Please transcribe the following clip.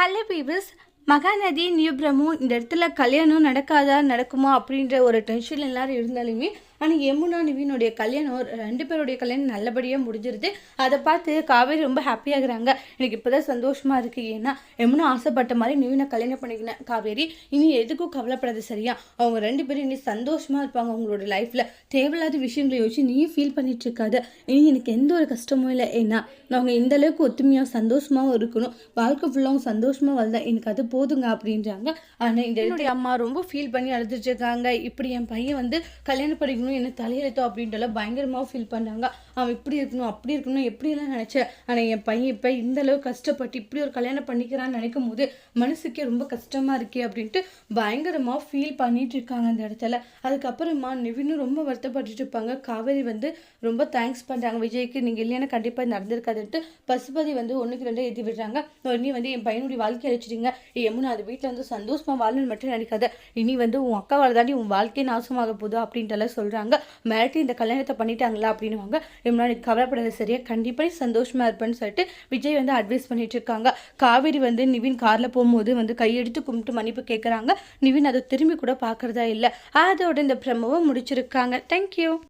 Hello peoples Mahanadi new இந்த இடத்துல கல்யாணம் நடக்காதா நடக்குமா அப்படின்ற ஒரு டென்ஷன் எல்லாரும் இருந்தாலுமே ஆனால் யமுனா நிவினுடைய கல்யாணம் ரெண்டு பேருடைய கல்யாணம் நல்லபடியாக முடிஞ்சிருது. அதை பார்த்து காவேரி ரொம்ப ஹாப்பியாகிறாங்க எனக்கு இப்போ தான் சந்தோஷமாக இருக்குது ஏன்னா யமுனா ஆசைப்பட்ட மாதிரி நிவினை கல்யாணம் பண்ணிக்கினேன் காவேரி இனி எதுக்கும் கவலைப்படாது சரியா? அவங்க ரெண்டு பேரும் இனி சந்தோஷமாக இருப்பாங்க அவங்களோட லைஃப்பில் தேவையில்லாத விஷயங்களை யோசிச்சு நீயும் ஃபீல் பண்ணிட்டு இருக்காத. இனி எனக்கு எந்த ஒரு கஷ்டமும் இல்லை. ஏன்னா அவங்க இந்த அளவுக்கு ஒத்துமையாக சந்தோஷமாகவும் இருக்கணும். வாழ்க்கை ஃபுல்லாகவும் சந்தோஷமாக வாழ்ந்தா எனக்கு அது போதுங்க அப்படின்றாங்க. ஆனால் இந்த என்னுடைய அம்மா ரொம்ப ஃபீல் பண்ணி அழுதுட்டு இருக்காங்க. இப்படி என் பையன் வந்து கல்யாணம் இருக்கணும் என்ன தலையெழுத்தோ அப்படின்றலாம் பயங்கரமாக ஃபீல் பண்ணாங்க. அவன் இப்படி இருக்கணும் அப்படி இருக்கணும் எப்படியெல்லாம் நினச்சேன். ஆனால் என் பையன் இப்போ இந்த அளவு கஷ்டப்பட்டு இப்படி ஒரு கல்யாணம் பண்ணிக்கிறான்னு நினைக்கும் போது மனசுக்கே ரொம்ப கஷ்டமாக இருக்கே அப்படின்ட்டு பயங்கரமாக ஃபீல் பண்ணிட்டு இருக்காங்க அந்த இடத்துல. அதுக்கப்புறமா நிவினும் ரொம்ப வருத்தப்பட்டுட்டு இருப்பாங்க. காவேரி வந்து ரொம்ப தேங்க்ஸ் பண்ணுறாங்க விஜய்க்கு நீங்கள் இல்லைன்னா கண்டிப்பாக நடந்திருக்காதுன்ட்டு பசுபதி வந்து ஒன்றுக்கு ரெண்டு எழுதி விடுறாங்க. நீ வந்து என் பையனுடைய வாழ்க்கை அழிச்சிட்டீங்க யமுனா அது வீட்டில் வந்து சந்தோஷமாக வாழணும்னு மட்டும் நினைக்காத. இனி வந்து உன் அக்காவால் தாண்டி உன் வாழ்க்கையே நாசமாக போகுது அப்படின்ட்டுலாம் சொல்கிறாங்க மிரட்டி இந்த கல்யாணத்தை பண்ணிட்டாங்களா அப்படின்னுவாங்க. முன்னாடி கவலைப்படாத சரியா. கண்டிப்பாக நீ சந்தோஷமாக இருப்பேன்னு சொல்லிட்டு விஜய் வந்து அட்வைஸ் பண்ணிட்டு இருக்காங்க. காவேரி வந்து நிவின் காரில் போகும்போது வந்து கையெடுத்து கும்பிட்டு மன்னிப்பு கேட்குறாங்க நிவின் அதை திரும்பி கூட பார்க்குறதா இல்லை. அதோட இந்த பிரமவும் முடிச்சிருக்காங்க. தேங்க்யூ